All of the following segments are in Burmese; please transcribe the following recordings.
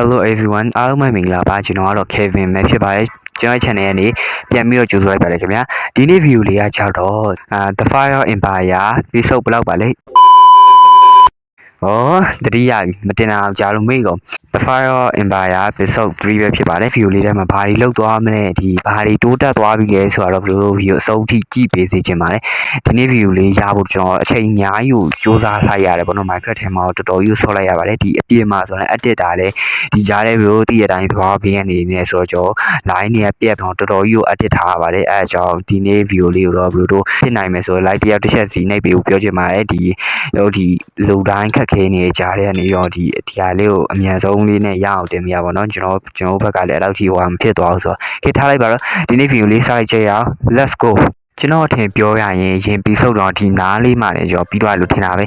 Hello everyone အားလုံးပဲမင်္ဂလာပါကျွန်တော်ကတော့ Kevin ပဲဖြစ်ပါတယ်ကျွန်တော်ရဲ့ channel ကနေပြန်ပြီးတော့ကြိုဆိုလိုက်ပါတယ်ခင်ဗျာဒီနေ့ view လေးကကြောက်တော့အာ The Fire Empire ဒီစုပ်ဘယ်လောက်ပါလဲ ဩတတိယပြီမတင်အောင်ကြားလို့မေ့ကုန် The Fire Empire episode 3ပဲဖြစ်ပါတယ် view လေးထဲမှာဘာတွေလောက်သွားမလဲဒီဘာတွေတိုးတက်သွားပြီလဲဆိုတော့ဘယ်လို view အဆုံးထိကြည့်ပေးစေချင်ပါတယ်ဒီနေ့ view လေးရဖို့ကျွန်တော်အချိန်အများကြီးကိုစူးစမ်းလိုက်ရတယ်ပေါ့နော် Minecraft ထဲမှာတော့တော်တော်ကြီးဆော့လိုက်ရပါတယ်ဒီအပြည့်မှာဆိုရင် edit တာလည်းဒီကြားထဲဘယ်လိုတည့်ရတိုင်းသွားပြီးရနေနေဆိုတော့ကျွန်တော် line တွေကပြက်တော့တော်တော်ကြီးကို edit ထားရပါတယ်အဲအကြောင်းဒီနေ့ view လေးကိုတော့ဘယ်လိုတော့ဖြစ်နိုင်မယ်ဆိုတော့ like တယောက်တစ်ချက်စီနှိပ်ပြီးပြောချင်ပါတယ်ဒီဟိုဒီလူတိုင်းခက်ခဲနေကြတဲ့ကနေရောဒီဒီဟာလေးကိုအမြန်ဆုံးလေးနဲ့ရအောင်တင်ပြပါတော့ကျွန်တော်ကျွန်တော်ဘက်ကလည်းအဲ့လောက်ထိဟိုမဖြစ်သွားဘူးဆိုတော့ခေထားလိုက်ပါတော့ဒီနေ့ view လေးစလိုက်ကြရအောင် let's go ကျွန်တော်အထင်ပြောရရင်ရင်ပြီးဆုပ်တော့ဒီနားလေးမှလည်းကျွန်တော်ပြီးသွားလို့ထင်တာပဲ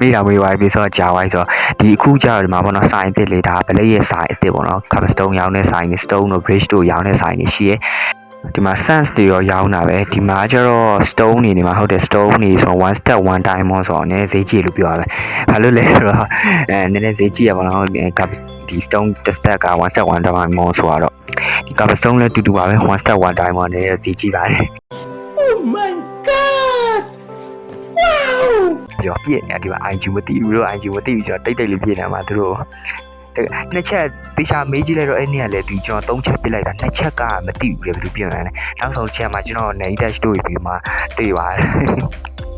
မိတာမေးပါပြီးဆိုတော့ကြာသွားပြီဆိုတော့ဒီအခုကြာတော့ဒီမှာပေါ့နော်ဆိုင်အစ်စ်လေးဒါဗလိရဲ့ဆိုင်အစ်စ်ပေါ့နော် cobblestone ရောင်းတဲ့ဆိုင်တွေ stone တို့ bridge တို့ရောင်းတဲ့ဆိုင်တွေရှိရဲ ဒီမှာ sense တွေရောရောင်းတာပဲဒီမှာကျတော့ stone နေနေမှာဟုတ်တယ် stone နေဆိုတော့ one step one time မို့ဆိုတော့နည်းနည်းဈေးကြီးလို့ပြောရမယ်ဘာလို့လဲဆိုတော့အဲနည်းနည်းဈေးကြီးရပါတော့ဒီ stone တစ် step က one step one time မို့ဆိုတော့ဒီ cobblestone လည်းတူတူပါပဲ one step one time မို့နည်းနည်းဈေးကြီးပါတယ် Oh my god! Wow! ပြောပြည့်နေဒီမှာ IG မသိဘူးလို့ IG မသိဘူးကျွန်တော်တိတ်တိတ်လေးပြည့်နေမှာသူတို့တက နှစ်ချက်တေချာမေးကြည့်လိုက်တော့အဲ့နေ့ကလည်းဒီကျွန်တော်သုံးချက်ပြစ်လိုက်တာနှစ်ချက်ကမသိဘူးလေဘယ်သူပြင်လာလဲနောက်ဆုံးချက်မှာကျွန်တော် net dash တွေ့ပြီးမှတွေ့ပါတယ်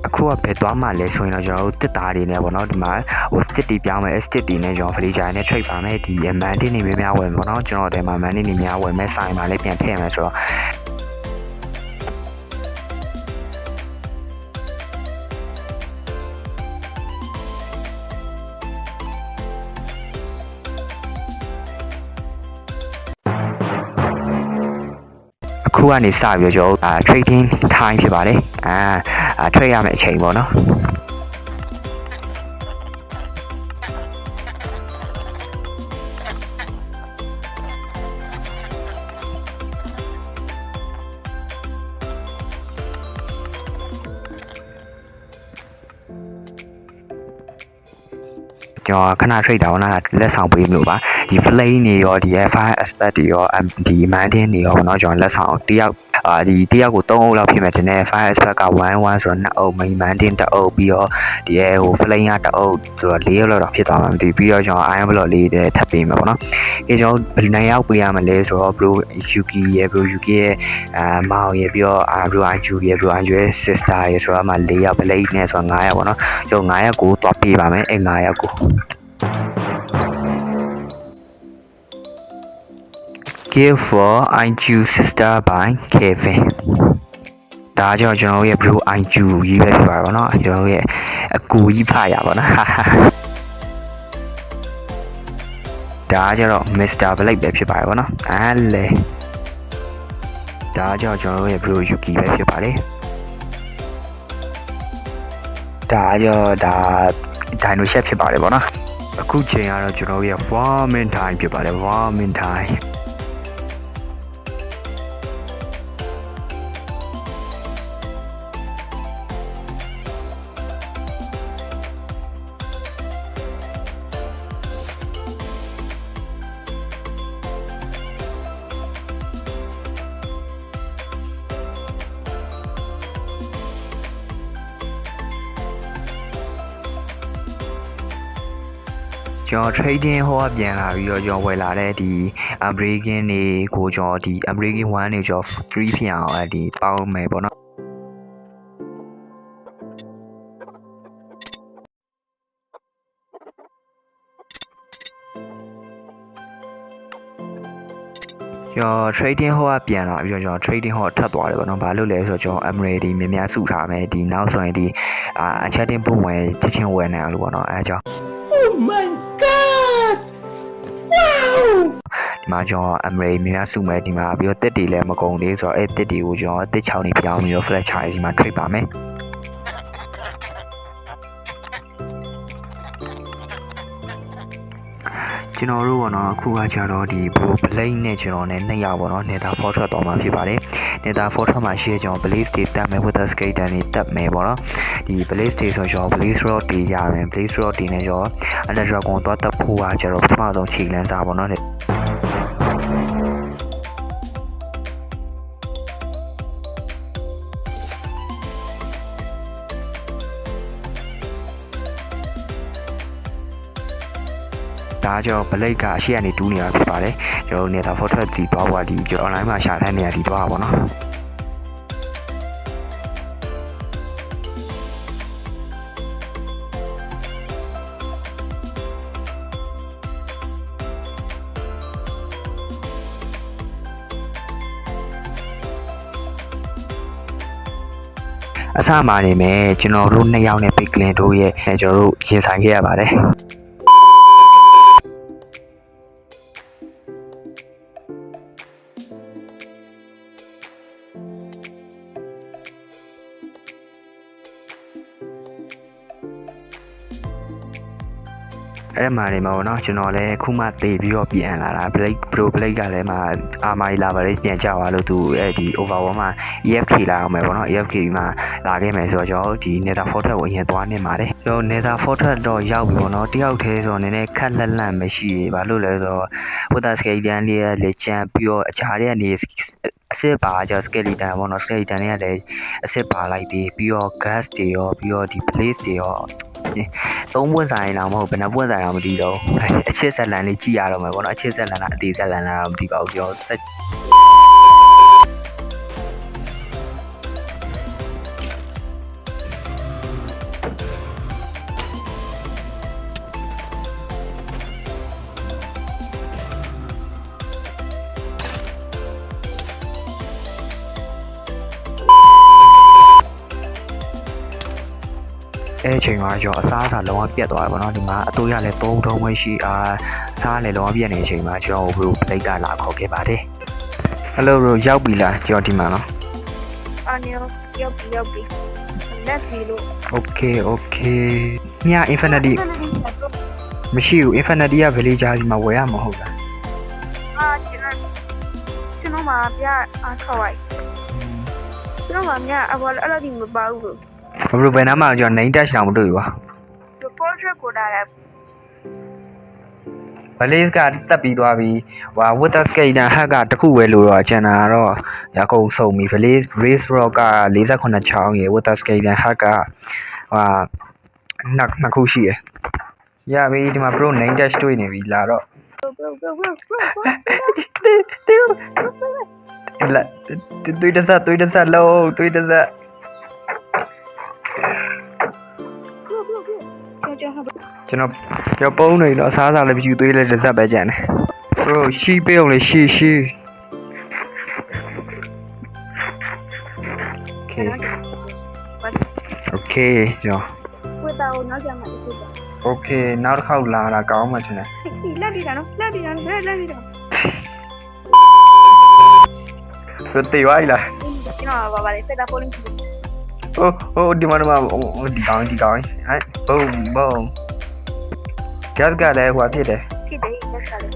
အခုကဘယ်သွားမှလဲဆိုရင်တော့ကျွန်တော်တို့တစ်သားတွေနဲ့ပေါ့နော်ဒီမှာဟို stick တွေပြောင်းမယ် stick တွေနဲ့ကျွန်တော် flager နဲ့ trade ပါမယ်ဒီ man တွေနေများဝယ်ပေါ့နော်ကျွန်တော်ဒီမှာ man တွေနေများဝယ်မဲ့ဆိုင်မှာလည်းပြန်ထည့်မယ်ဆိုတော့ ခုကနေစပြီးတော့ကျွန်တော်တို့အာ trading time ဖြစ်ပါတယ်အာအာ trade ရမယ့်အချိန်ပေါ့နော်ကျွန်တော်ခဏ trade တာပေါ့နော်လက်ဆောင်ပေးမျိုးပါ ဒီ flame တွေရောဒီ fire aspect တွေရောဒီ mountain တွေရောပေါ့နော်ကျွန်တော်လက်ဆောင်တယောက်အာဒီတယောက်ကို3အုပ်လောက်ဖြစ်မယ်တင်တယ် fire aspect က1 1ဆိုတော့2အုပ် main mountain 1အုပ်ပြီးတော့ဒီဟို flame က1အုပ်ဆိုတော့4အုပ်လောက်တော့ဖြစ်သွားမှာမသိဘူးပြီးတော့ကျွန်တော် iron block လေးတွေထပ်ပေးမယ်ပေါ့နော်အဲကျွန်တော်ဘယ်နှစ်ယောက်ပေးရမလဲဆိုတော့ bro yuki ရဲ့ bro yuki ရဲ့အာမောင်ရဲ့ပြီးတော့အာ bro anju ရဲ့ bro anju ရဲ့ sister ရဲ့ဆိုတော့မှ4ယောက် blade နဲ့ဆိုတော့9ယောက်ပေါ့နော်ကျွန်တော်9ယောက်ကိုတွားပေးပါမယ်အဲ9ယောက်ကို Give for I choose sister by Kevin ဒါကြောင့်ကျွန်တော်တို့ရဲ့ blue I choose ရေးပဲဖြစ်ပါတော့เนาะကျွန်တော်တို့ရဲ့အကူကြီးဖရပါတော့ဒါကြတော့ Mr. Blake ပဲဖြစ်ပါတယ်ဗောနော်အားလေဒါကြောင့်ကျွန်တော်တို့ရဲ့ Blue Yuki ပဲဖြစ်ပါတယ်ဒါကြောင့်ဒါ Dino Chef ဖြစ်ပါတယ်ဗောနော်အခုချိန်ကတော့ကျွန်တော်တို့ရဲ့ Warming Time ဖြစ်ပါတယ် Warming Time ကျွန်တော် trading ဟိုကပြန်လာပြီးတော့ကျွန်တော်ဝယ်လာတဲ့ဒီ American တွေကိုကျွန်တော်ဒီ American 1တွေကျွန်တော်3ဖြစ်အောင်အဲ့ဒီပေါင်းမယ်ပေါ့နော်ကျွန်တော် trading ဟိုကပြန်လာပြီးတော့ကျွန်တော် trading ဟိုကထပ်သွားတယ်ပေါ့နော်။ဘာလို့လဲဆိုတော့ကျွန်တော် Emerald ဒီများများစုထားမယ်ဒီနောက်ဆိုရင်ဒီအာ chatting ပုံဝယ်ချက်ချင်းဝယ်နိုင်အောင်လို့ပေါ့နော်။အဲအကြောင်း မှာကျွန်တော် Emerald များများစုမယ်ဒီမှာပြီးတော့တက်တွေလည်းမကုန်သေးဆိုတော့အဲတက်တွေကိုကျွန်တော်တက်ချောင်းနေပြောင်းပြီးတော့ flash charge ဒီမှာ trade ပါမယ်ကျွန်တော်တို့ပေါ့နော်အခုကကျတော့ဒီ Pro Blade နဲ့ကျွန်တော်နဲ့နှစ်ယောက်ပေါ့နော် Nether Fortress တော်မှာဖြစ်ပါတယ် Nether Fortress မှာရှိတဲ့ကျွန်တော် Blaze တွေတက်မယ် Wither Skater တွေတက်မယ်ပေါ့နော်ဒီ Blaze တွေဆိုကျွန်တော် Blaze Rod တွေရမယ် Blaze Rod တွေနဲ့ကျွန်တော် Ender Dragon သွားတက်ဖို့ကကျတော့ပထမဆုံးခြေလန်းစားပေါ့နော် ကကျွန်တော် Blade ကအရှိကနေတူးနေတာဖြစ်ပါတယ်ကျွန်တော်တို့ Nether Fortress ဒီသွားဖို့ကဒီကျွန်တော် online မှာရှာတဲ့နေရာဒီသွားတာပေါ့နော်အစမှာနေမယ်ကျွန်တော်တို့နှစ်ယောက်နဲ့ Big Clan တို့ရဲ့ကျွန်တော်တို့ရင်ဆိုင်ခဲ့ရပါတယ် အဲ့မှာနေမှာပေါ့နော်ကျွန်တော်လည်းခုမှတေပြီးတော့ပြန်လာတာ Blake Pro Blake ကလည်းမှာအာမိုင်လာပါလေပြန်ကြသွားလို့သူအဲ့ဒီ overwall မှာ EFK လာအောင်မယ်ပေါ့နော် EFK မှာလာခဲ့မယ်ဆိုတော့ကျွန်တော်ဒီ Nether Fortress ကိုအရင်သွားနေပါတယ်ကျွန်တော် Nether Fortress တော့ရောက်ပြီပေါ့နော်တယောက်တည်းဆိုတော့နည်းနည်းခက်လက်လန့်မရှိဘူးဘာလို့လဲဆိုတော့ Wither Skeleton လေးရဲ့လေချမ်းပြီးတော့အခြားတွေကနေအစ်စ်ပါကြ skeleton ပေါ့နော် skeleton တွေကလည်းအစ်စ်ပါလိုက်ပြီးပြီးတော့ gas တွေရောပြီးတော့ဒီ place တွေရော သုံးပွင့်ဆိုင်တော့မဟုတ်ဘယ်နှပွင့်ဆိုင်တော့မသိတော့ဘူးအချစ်ဆက်လန်လေးကြည့်ရတော့မယ်ပေါ့နော်အချစ်ဆက်လန်လားအသေးဆက်လန်လားတော့မသိပါဘူးကျွန်တော်ဆက် အဲအချိန်မှာကျော်အစားအစာလုံးဝပြတ်သွားတယ်ပေါ့နော်ဒီမှာအတူရလည်း၃ထုံးပဲရှိအာအစားလည်းလုံးဝပြတ်နေတဲ့အချိန်မှာကျွန်တော်ဘရိုပလိတ်ကလာခေါ်ခဲ့ပါတယ်ဟယ်လိုဘရိုရောက်ပြီလားကျွန်တော်ဒီမှာနော်အာနေရောရောက်ပြီရောက်ပြီလက်စီလို့ Okay okay ည infinity မရှိဘူး infinity က villager ဒီမှာဝယ်ရမှာဟုတ်လားအာကျွန်တော်ကျွန်တော်မှာပြအားထောက်လိုက်ကျွန်တော်မှာမြအဘောအဲ့လိုဒီမပါဘူးလို့ ဘရိုဘယ်နားမှာကျွန်တော် name dash တောင်မတွေ့ဘူးပါ portrait ကိုဒါလည်း Blaze ကတက်ပြီးသွားပြီဟွာ Wither Skeleton hack ကတခုပဲလို့တော့ကျန်တာကတော့ရကုန်ဆုံးပြီ Blaze Blaze Rock က48ချောင်းရယ် Wither Skeleton hack ကဟွာနှစ်နှစ်ခုရှိရယ်ရပြီဒီမှာ Pro name dash တွေ့နေပြီလာတော့လာတွေ့တစားတွေ့တစားလုံးတွေ့တစား ကျွန်တော်ကျွန်တော်ပုံးနေတော့အစားအစာလည်းပြူသွေးလည်းတစ်စက်ပဲကြံတယ် Bro ရှီးပေးအောင်လေရှီးရှီး Okay Okay ကျွန်တော်ဝတ်တာကိုနောက်ကျမှတစ်ခုပါ Okay နောက်တစ်ခေါက်လာတာကောင်းမှထင်တယ်ဒီလက်ပြီးတာနော်လက်ပြီးတာနော်လက်ပြီးတာသူတေးဝိုင်းလားကျွန်တော်ဘာပါလဲစက်တာပိုလင်းဟိုဟိုဒီမှာဒီမှာဟိုဒီကောင်းဒီကောင်းဟဲ့ဘုံဘုံ gas ကလည်းဟိုဖြစ်တယ်ဖြစ်တယ်လက်စားတယ်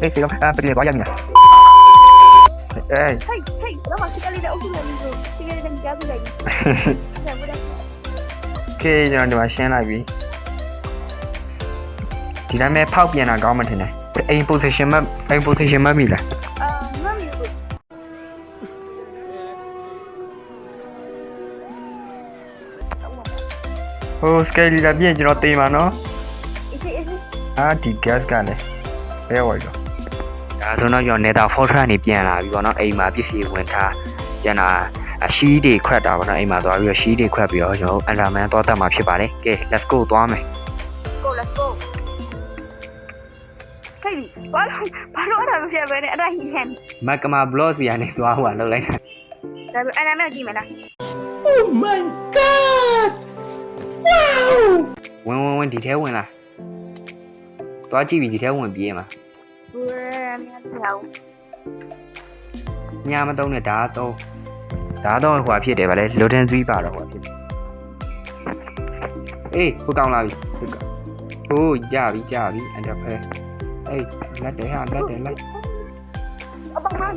ဟေးဒီကောင်အပရီဘာရမလဲအေးဟိတ်ဟိတ်တော့မစကလေးတဲ့အုပ်စုလိုက်ပြီးဆိုစကလေးတဲ့ကြားပြလိုက်ပြီးဆက်ဘူးလား Okay ကျွန်တော်ဒီမှာရှင်းလိုက်ပြီဒီတိုင်းပဲဖောက်ပြန်တာကောင်းမှထင်တယ်အိမ် position မအိမ် position မမိလားအာမမီကိုဟို scale လာပြင်ကျွန်တော်တေးမှာနော်အေးအေး အာဒီ gas ကလည်းဘယ်ဝိုင်တော့ဒါဆိုတော့ကျွန်တော် Nether Fortress နေပြန်လာပြီပေါ့နော်အိမ်မှာပစ္စည်းဝင်ထားပြန်လာအရှိတွေ crack တာပေါ့နော်အိမ်မှာသွားပြီးတော့ရှိတွေ crack ပြီးတော့ကျွန်တော် Enderman သွားတက်မှာဖြစ်ပါတယ်ကဲ let's go သွားမယ် go let's go ဟိတ်ဘာလို့ဘာလို့အဲ့ဒါမဖြစ်ပဲနဲ့အဲ့ဒါဟင်းချမ်းမက်ကမာ blog စီကနေသွားဟိုကလောက်လိုက်တာဒါပေမဲ့အဲ့ဒါမဲ့ကြည့်မလား Oh my god! Wow! ဝင်ဝင်ဝင်ဒီထဲဝင်လာ သွားကြည့်ပြီဒီထဲဝင်ပြေးမှာဝဲမြန်ပြောင်းညာမတုံးနဲ့ဒါတော့ဒါတော့ဟိုဖြစ်တယ်ဗါလေလိုဒန်ဇီးပါတော့ဟိုဖြစ်တယ်အေးဟိုကောင်းလာပြီဟိုကောင်းဟိုးကြပြီကြပြီအဲ့တော့ဖဲအေးလက်တယ်ဟာလက်တယ်လက်အပန်း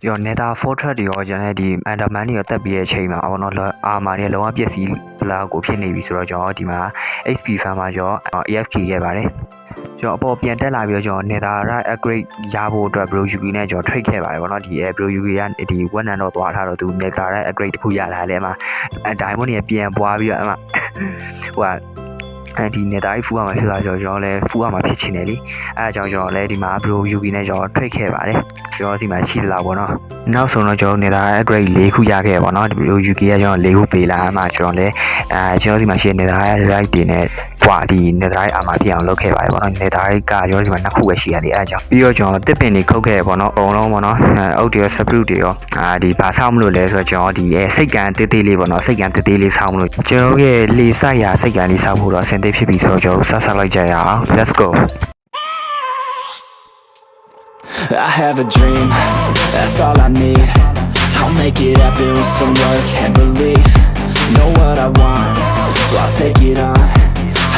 ဒီတော့ Nether Fortress တွေရောကျွန်တော်ဒီ Enderman တွေရောတက်ပြီးတဲ့အချိန်မှာပေါ့နော်အာမာတွေလုံးဝပြည့်စည်လာကိုဖြစ်နေပြီဆိုတော့ကျွန်တော်ဒီမှာ HP fan မှာကျွန်တော် AFK ခဲ့ပါတယ် ကျွန်တော်အပေါ်ပြန်တက်လာပြီးတော့ကျွန်တော် Nether upgrade ရဖို့အတွက် Bro Yuki နဲ့ကျွန်တော် trade ခဲ့ပါတယ်ပေါ့နော်ဒီ Bro Yuki ကဒီ1 and တော့သွားထားတော့သူ Nether upgrade တစ်ခုရလာတယ်အမှ Diamond တွေပြန်ပွားပြီးတော့အမှဟိုကအဲဒီ Nether ဖူးရမှာဖြစ်လာကျွန်တော်လည်းဖူးရမှာဖြစ်ချင်တယ်လीအဲအကြောင်းကျွန်တော်လည်းဒီမှာ Bro Yuki နဲ့ကျွန်တော် trade ခဲ့ပါတယ်ကျွန်တော်ဒီမှာရှိလာပေါ့နော်နောက်ဆုံးတော့ကျွန်တော်နေတာ upgrade ၄ခုရခဲ့ပါတော့ဒီလို UK ကကျွန်တော်၄ခုပေးလာအမှကျွန်တော်လည်းအဲကျွန်တော်ဒီမှာရှိနေတာ right တွေနဲ့ ကွာဒီနေတာ armor ပြအောင်လုပ်ခဲ့ပါတယ်ပေါ့နော်နေတာကကျွန်တော်ဒီမှာနှစ်ခုပဲရှိရတယ်အဲအကြောင်းပြီးတော့ကျွန်တော်တစ်ပင်တွေခုတ်ခဲ့ပေါ့နော်အုံလုံးပေါ့နော်အုတ်တွေရော spruce တွေရောအာဒီဘာဆောက်မလို့လဲဆိုတော့ကျွန်တော်ဒီအဲစိတ်ကန်တေးသေးလေးပေါ့နော်စိတ်ကန်တေးသေးလေးဆောက်မလို့ကျွန်တော်ရဲ့လေဆိုင်ရာစိတ်ကန်လေးဆောက်ဖို့တော့အဆင်သင့်ဖြစ်ပြီဆိုတော့ကျွန်တော်ဆက်ဆက်လိုက်ကြရအောင် let's go I have a dream, that's all I need. I'll make it happen with some work and belief. Know what I want, so I'll take it on.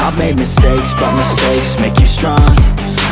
I've made mistakes, but mistakes make you strong.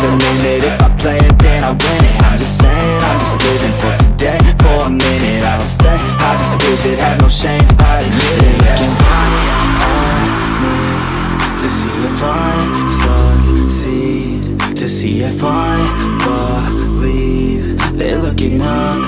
the limit. If I play it, then I win it. I'm just saying, I'm just living for today. For a minute, I don't stay. I just visit, have no shame. I admit it. Looking right at me to see if I succeed. To see if I believe. They're looking up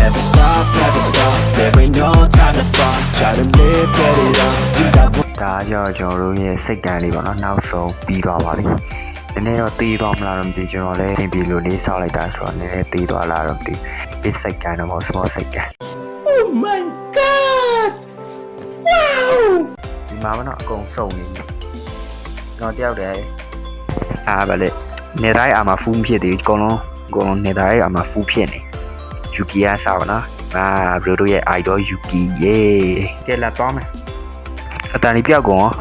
Never stop, never stop, there ain't no time to fall Try to live, get it up, you got one ဒါကြောင့်ကျွန်တော်တို့ရဲ့စိတ်ကံလေးပေါ့နော်နောက်ဆုံးပြီးသွားပါပြီနည်းနည်းတော့တီးတော့မလားတော့မသိကျွန်တော်လည်းအချိန်ပြေလို့လေးဆောက်လိုက်တာဆိုတော့နည်းနည်းတီးသွားလားတော့မသိ big စိတ်ကန်တော့မဟုတ် small စိတ်ကန် Oh my god! Wow! ဒီမှာမတော့အကုန်စုံနေပြီကျွန်တော်တယောက်တည်းအားပါလေနေတိုင်းအာမဖူးဖြစ်သေးအကုန်လုံးအကုန်လုံးနေတိုင်းအာမဖူးဖြစ်နေ Yuki ra sao nó? À rồi đôi ai idol Yuki yeah. Cái là to mày. à ta đi bia gõ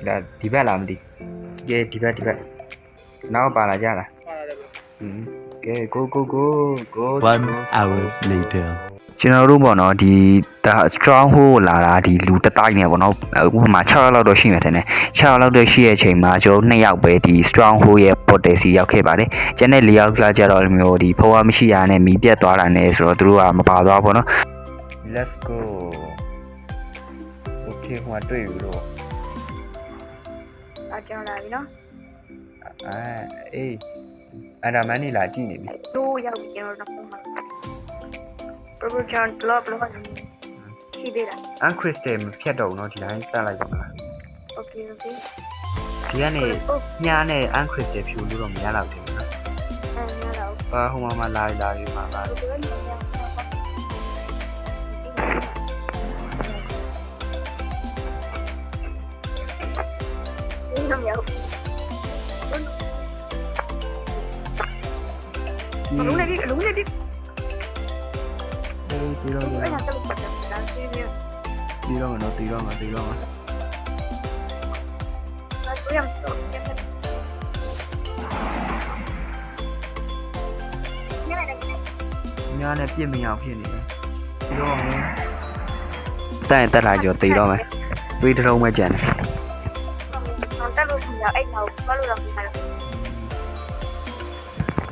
là đi bia làm đi yeah đi bia đi bia nào bà là ra là ừ. Cái go go go go. One hour later. ကျွန်တော်တို့ပေါ့နော်ဒီဒါ strong hold လာတာဒီလူတစ်တိုင်းနဲ့ပေါ့နော်ဥပမာ6ရောက်လောက်တော့ရှိမှထင်တယ်6ရောက်လောက်တော့ရှိတဲ့အချိန်မှာကျွန်တော်2ယောက်ပဲဒီ strong hold ရဲ့ portal စီရောက်ခဲ့ပါတယ်ကျန်တဲ့4ယောက်ကကြတော့လိုမျိုးဒီဖိုးဝါမရှိရနဲ့မီးပြတ်သွားတာနဲ့ဆိုတော့သူတို့ကမပါသွားဘူးနော် let's go okay ဟိုတွေ့ပြီလို့အကြောင်းလာပြီနော်အဲအေးအရာမန်နေလာကြည့်နေပြီတို့ရောက်ပြီကျွန်တော်တော့ မှာ proportion block block ရှိသေးလား un crystal မဖြတ်တော့ဘူးနော်ဒီတိုင်းတက်လိုက်ပါမလား okay okay ဒီကနေဟုတ်ညားနဲ့ un crystal ဖြူလို့တော့မရတော့ဘူးနော်အဲ့ရတော့အာဟိုမှာမလာလာပြီမှာပါဒီလိုမျိုးဒီလိုမျိုးလုံးလေးဒီလုံးလေးဒီ တီးတော့အဲ့ဒါတော့ပတ်တယ်ဒါစီးနေတီးတော့မနော်တီးတော့မတီးတော့မဒါဆိုရင်တော့ညနေနေညာနဲ့ပြစ်မရအောင်ဖြစ်နေတယ်တီးတော့မယ်တိုင်တက်လာကြောတီးတော့မယ်တွေးတထုံးပဲကြံတယ်တော့တက်လို့ရှိရင်အဲ့တော့ဘာလို့တော့မလဲ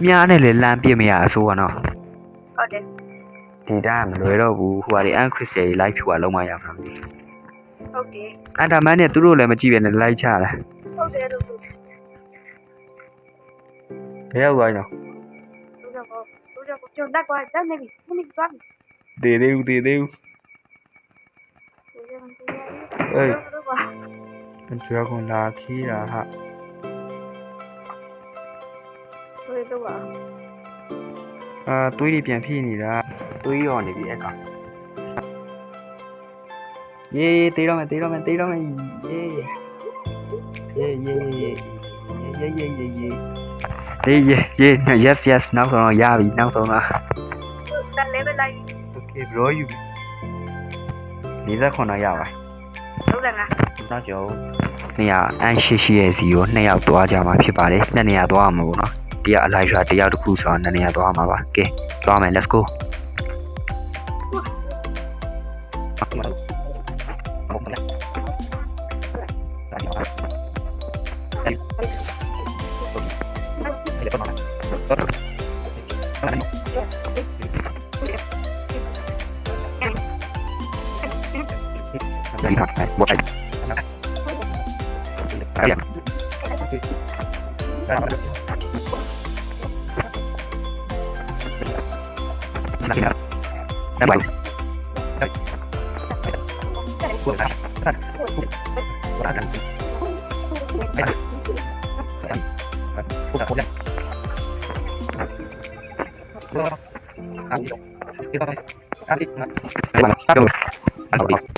ညာနဲ့လေလမ်းပြစ်မရအဆိုးကနော်ဟုတ်တယ် ဒီတိုင်းမလွယ်တော့ဘူးဟိုဟာဒီ un crystal ကြီး live view ကလုံးဝရမှာမသိဟုတ်တယ်အန်တာမန်နဲ့သူတို့လည်းမကြည့်ပဲနဲ့ live ချတာဟုတ်တယ်လို့ဆိုဘယ်ရောက်သွားနော်လို့တော့လို့တော့ကျွန်တော်တက်ကွာဇက်နေပြီနေပြီသွားပြီတေသေးဘူးတေသေးဘူးအေးကျွန်တော်ကလာခီးတာဟာဘယ်လိုလဲ အာသွေးတွေပြန်ဖြည့်နေတာသွေးရောနေပြီအဲ့ကောင်ယေးတေးတော့မယ်တေးတော့မယ်တေးတော့မယ်ယေးယေးယေးယေးယေးယေးယေးယေးယေးယေးယေး yes yes နောက်ဆုံးတော့ရပြီနောက်ဆုံးတော့တက်လဲပဲလိုက် okay bro you 49တော့ရပါလုံးလည်းငါနောက်ကျော်နေရအန်ရှိရှိရဲ့စီကိုနှစ်ယောက်သွားကြမှာဖြစ်ပါတယ်နှစ်နေရာသွားမှာပေါ့နော် တယောက်အလိုက်ရွာတယောက်တစ်ခုဆိုတော့နှစ်နေရာသွားမှာပါကဲသွားမယ် let's go 我来。哎呀！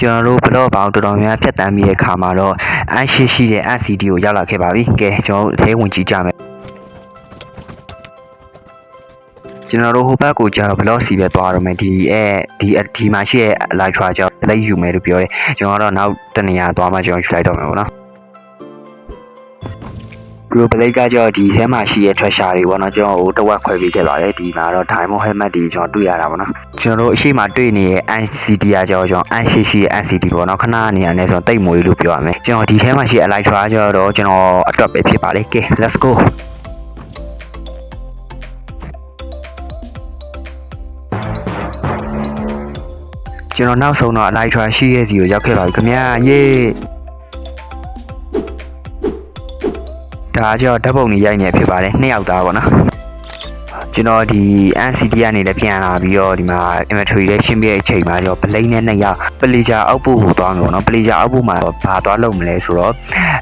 ကျွန်တော်တို့ဘလော့ဘောင်တော်တော်များများဖြတ်တန်းပြီးတဲ့ခါမှာတော့အန်ရှိရှိတဲ့ NCD ကိုရောက်လာခဲ့ပါပြီ။ကဲကျွန်တော်တို့အသေးဝင်ကြည့်ကြမယ်။ ကျွန်တော်တို့ဟိုဘက်ကိုကြာတော့ဘလော့စီပဲသွားတော့မယ်ဒီအဲဒီဒီမှာရှိတဲ့ live tra ကြောင့်လက်ယူမယ်လို့ပြောတယ်။ကျွန်တော်တော့နောက်တနေရာသွားမှကျွန်တော်ယူလိုက်တော့မယ်ပေါ့နော်။ဘလိုပလိတ်ကကြောဒီထဲမှာရှိတဲ့ treasure တွေပေါ့နော်ကျွန်တော်ဟိုတဝက်ခွဲပေးခဲ့ပါတယ်ဒီမှာတော့ diamond helmet တွေကျွန်တော်တွေ့ရတာပေါ့နော်ကျွန်တော်တို့အရှိမတွေ့နေတဲ့ NCD အကြောကျွန်တော် N ရှိရှိရဲ့ NCD ပေါ့နော်ခဏနေရာနဲ့ဆိုတိတ်မွေလို့ပြောရမယ်ကျွန်တော်ဒီထဲမှာရှိ Elytra ကျတော့ကျွန်တော်အတွက်ပဲဖြစ်ပါလေကဲ let's go ကျွန်တော်နောက်ဆုံးတော့ Elytra ရှိရဲ့စီကိုရောက်ခဲ့ပါပြီခင်ဗျာယေးဒါကြောင့်ဓာတ်ပုံကြီးရိုက်နေဖြစ်ပါတယ်နှစ်ယောက်သားပေါ့နော် ကျွန်တော်ဒီ NCT ကနေလည်းပြန်လာပြီးတော့ဒီမှာ inventory လေးရှင်းပြတဲ့အချိန်မှာကျွန်တော် blade နဲ့နှစ်ယောက် pleasure အောက်ပို့ကိုသွားမှာပေါ့နော် pleasure အောက်ပို့မှာဘာသွားလုပ်မလဲဆိုတော့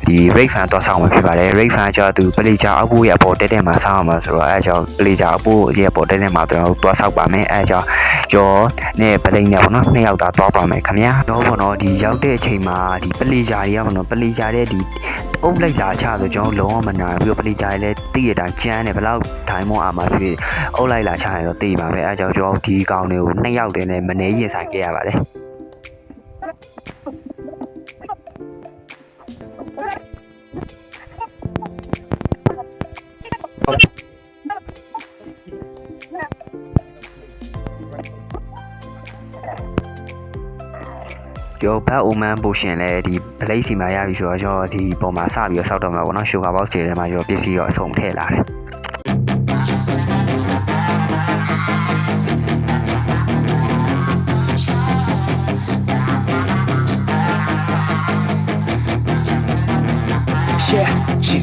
ဒီ rate fan သွားဆောင်မှာဖြစ်ပါတယ် rate fan ကျတော့သူ pleasure အောက်ပို့ရဲ့အပေါ်တက်တက်မှာဆောင်အောင်မှာဆိုတော့အဲအကြောင်း pleasure အောက်ပို့ရဲ့အပေါ်တက်တက်မှာကျွန်တော်သွားဆောက်ပါမယ်အဲအကြောင်းကျော်နဲ့ blade နဲ့ပေါ့နော်နှစ်ယောက်သားသွားပါမယ်ခင်ဗျာတော့ပေါ့နော်ဒီရောက်တဲ့အချိန်မှာဒီ pleasure တွေကပေါ့နော် pleasure တဲ့ဒီအုပ်လိုက်လာချဆိုကျွန်တော်လုံးဝမနာပြီးတော့ pleasure လည်းသိရတာကျန်းတယ်ဘယ်လောက် time မောအာမှာဖြစ်အုပ်လိုက်လာချရင်တော့သိပါပဲအဲအကြောင်းကျွန်တော်ဒီကောင်တွေကိုနှစ်ယောက်တည်းနဲ့မနေရင်ဆိုင်ခဲ့ရပါတယ်ကျော်ဘတ်အိုမန်ပိုရှင်လဲဒီပလိတ်စီမှာရပြီဆိုတော့ကျွန်တော်ဒီပုံမှာစပြီးတော့စောက်တော့မှာပေါ့နော်ရှူဂါဘောက်စ်တွေထဲမှာကျွန်တော်ပစ္စည်းတော့အစုံထည့်လာတယ်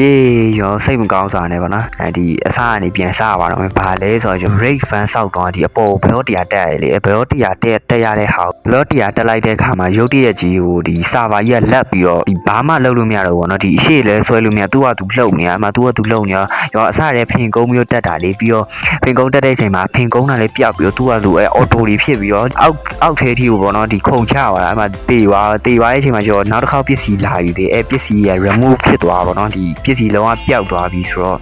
ရေးရောစိတ်မကောင်းစွာနဲ့ပေါ့နော်အဲဒီအစားကနေပြန်စားပါတော့မယ်ဘာလဲဆိုတော့ကျွန်တော် rate fan စောက်တော့ဒီအပေါ်ဘယ်တော့တရားတက်ရလေဘယ်တော့တရားတက်တက်ရတဲ့ဟာဘယ်တော့တရားတက်လိုက်တဲ့ခါမှာရုတ်တရက်ကြီးကိုဒီစာပါကြီးကလက်ပြီးတော့ဒီဘာမှလုပ်လို့မရတော့ဘူးပေါ့နော်ဒီအရှိလဲဆွဲလို့မရသူ့ဟာသူလှုပ်နေရမှာသူ့ဟာသူလှုပ်နေရရောအစားရဲဖင်ကုန်းမျိုးတက်တာလေးပြီးတော့ဖင်ကုန်းတက်တဲ့အချိန်မှာဖင်ကုန်းတာလေးပြောက်ပြီးတော့သူ့ဟာသူအဲအော်တိုတွေဖြစ်ပြီးတော့အောက်အောက်ထဲထိကိုပေါ့နော်ဒီခုန်ချသွားတာအဲ့မှာတေသွားတေသွားတဲ့အချိန်မှာကျွန်တော်နောက်တစ်ခေါက်ပစ္စည်းလာယူသေးအဲပစ္စည်းရဲ့ remove ဖြစ်သွားပါတော့ဒီပစ္စည်းလုံးဝပျောက်သွားပြီဆိုတော့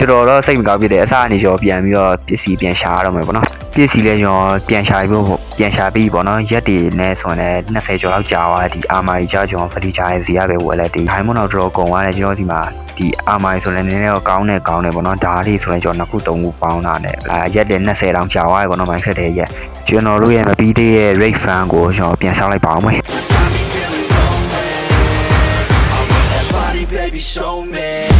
တော်တော်တော့စိတ်မကောင်းဖြစ်တယ်အစားအနေကျော်ပြန်ပြီးတော့ပစ္စည်းပြန်ရှာရတော့မယ်ပေါ့နော်ပစ္စည်းလည်းကျွန်တော်ပြန်ရှာပြီးပေါ့ပြန်ရှာပြီးပေါ့နော်ရက်တွေနဲ့ဆိုရင်လည်း20ကျော်လောက်ကြာသွားဒီအာမာကြီးကြာကျွန်တော်ဖလီချာရဲ့ဇီရပဲဝယ်လဲဒီဟိုင်းမွန်တော့တော်တော်ကုန်သွားတယ်ကျွန်တော်စီမှာဒီအာမာကြီးဆိုလည်းနည်းနည်းတော့ကောင်းတယ်ကောင်းတယ်ပေါ့နော်ဒါလေးဆိုရင်ကျွန်တော်နှစ်ခုသုံးခုပေါင်းတာနဲ့အာရက်တွေ20တောင်ကြာသွားပြီပေါ့နော်မိုင်းဖက်တဲ့ရက်ကျွန်တော်တို့ရဲ့မပြီးသေးတဲ့ rate fan ကိုကျွန်တော်ပြန်ဆောက်လိုက်ပါအောင်မယ် baby, show me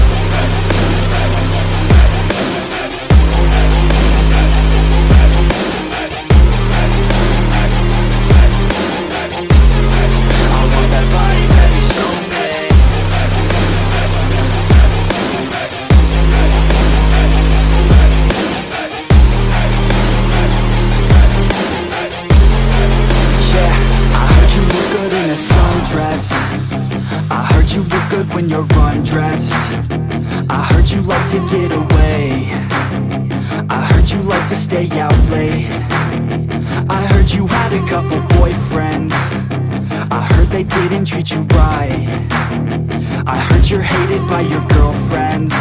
girlfriends.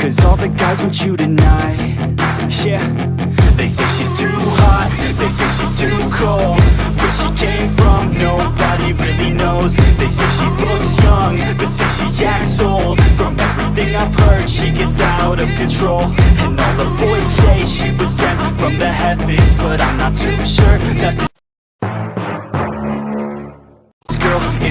Cause all the guys want you tonight. Yeah. They say she's too hot. They say she's too cold. Where she came from Nobody really knows. They say she looks young But say she acts old. From everything I've heard She gets out of control. And all the boys say She was sent from the heavens But I'm not too sure That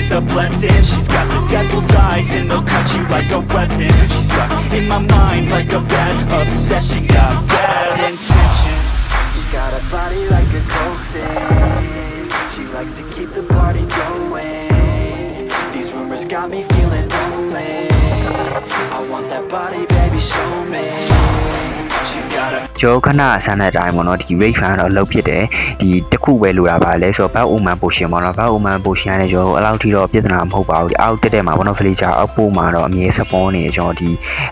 is a blessing. She's got the devil's eyes and they'll cut you like a weapon. She's stuck in my mind like a bad obsession. She Got bad intentions. She got a body like a coffin She likes to keep the party going. These rumors got me feeling lonely. I want that body, baby, show me ကျော်ခဏဆန်းတဲ့အတိုင်းပေါ့နော်ဒီ rate fan တော့အလုပ်ဖြစ်တယ်ဒီတစ်ခုပဲလိုတာပါလဲဆိုတော့ဘတ်အိုမန်ပိုရှင်ပေါ့နော်ဘတ်အိုမန်ပိုရှင်ရတယ်ကျော်အဲ့လောက်ထိတော့ပြဿနာမဟုတ်ပါဘူးဒီအောက်တက်တက်မှာပေါ့နော်ဖလီချာအောက်ပို့မှာတော့အမြဲစပွန်နေကျော်ဒီ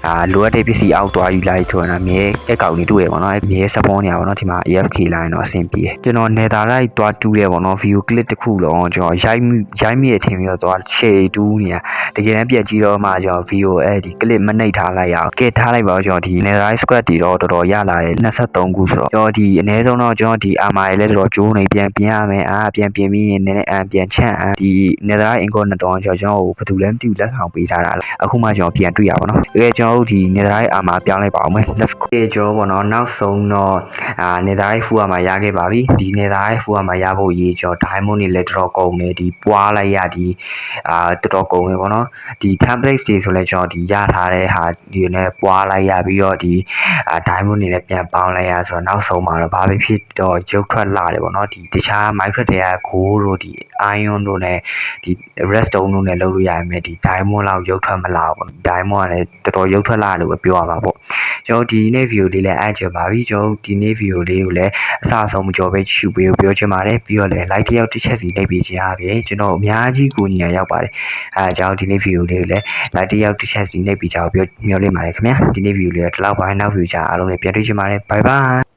အာလိုအပ်တဲ့ပစ္စည်းအောက်သွားယူလိုက်ဆိုတော့အမြဲအကောက်နေတွေ့ရပေါ့နော်အမြဲစပွန်နေရပေါ့နော်ဒီမှာ AFK line တော့အဆင်ပြေကျွန်တော်နေတာလိုက်သွားတူးတယ်ပေါ့နော် view clip တစ်ခုလုံးကျွန်တော်ရိုက်မိရိုက်မိရထင်ပြီးတော့သွား share တူးနေရတကယ်တမ်းပြက်ကြည့်တော့မှကျွန်တော် view အဲ့ဒီ clip မနှိပ်ထားလိုက်ရအောင်ကဲထားလိုက်ပါဦးကျွန်တော်ဒီ netherite squad တွေတော့တော်တော်ရလာတယ်23ခုဆိုတော့ကျွန်တော်ဒီအနည်းဆုံးတော့ကျွန်တော်ဒီအာမာရလည်းတော်တော်ကျိုးနေပြန်ပြင်ရမယ်အာပြန်ပြင်ပြီးရင်နည်းနည်းအန်ပြန်ချန့်အန်ဒီနေသားအင်ကောနှစ်တောင်းကျော်ကျွန်တော်ဘယ်သူလဲမသိဘူးလက်ဆောင်ပေးထားတာလားအခုမှကျွန်တော်ပြန်တွေ့ရပါတော့တကယ်ကျွန်တော်တို့ဒီနေသားရဲ့အာမာပြောင်းလိုက်ပါအောင်မယ် let's go ကျွန်တော်ပေါ့နော်နောက်ဆုံးတော့အာနေသားရဲ့ဖူအာမာရခဲ့ပါပြီဒီနေသားရဲ့ဖူအာမာရဖို့ရေးကျွန်တော် diamond တွေလည်းတော်တော်ကုန်နေဒီပွားလိုက်ရဒီအာတော်တော်ကုန်နေပေါ့နော်ဒီ template တွေဆိုလဲကျွန်တော်ဒီရထားတဲ့ဟာဒီနဲ့ပွားလိုက်ရပြီးတော့ဒီအာ diamond တွေနဲ့ပြန်ပေါင်းလိုက်ရဆိုတော့နောက်ဆုံးမှာတော့ဘာပဲဖြစ်တော့ရုပ်ထွက်လာတယ်ပေါ့နော်ဒီတခြား micro တွေက gold တို့ဒီ iron တို့နဲ့ဒီ redstone တို့နဲ့လုပ်လို့ရရင်မဲ့ဒီ diamond လောက်ရုပ်ထွက်မလာဘူးပေါ့ diamond ကလည်းတော်တော်ရုပ်ထွက်လာတယ်လို့ပဲပြောရမှာပေါ့ကျွန်တော်ဒီနေ့ view လေးလည်းအဲ့ချင်ပါပြီကျွန်တော်ဒီနေ့ view လေးကိုလည်းအစအဆုံးမကြော်ပဲချူပေးလို့ပြောချင်ပါတယ်ပြီးတော့လည်း like တစ်ယောက်တစ်ချက်စီနှိပ်ပေးချင်အားဖြင့်ကျွန်တော်အများကြီးကိုညီရရောက်ပါတယ်အဲအကြောင်းဒီနေ့ view လေးကိုလည်း like တစ်ယောက်တစ်ချက်စီနှိပ်ပေးကြအောင်ပြောမျှော်လင့်ပါတယ်ခင်ဗျာဒီနေ့ view လေးကဒီလောက်ပါနောက် view ချအားလုံးလည်းပြန်တွေ့ချင်ပါတယ် bye bye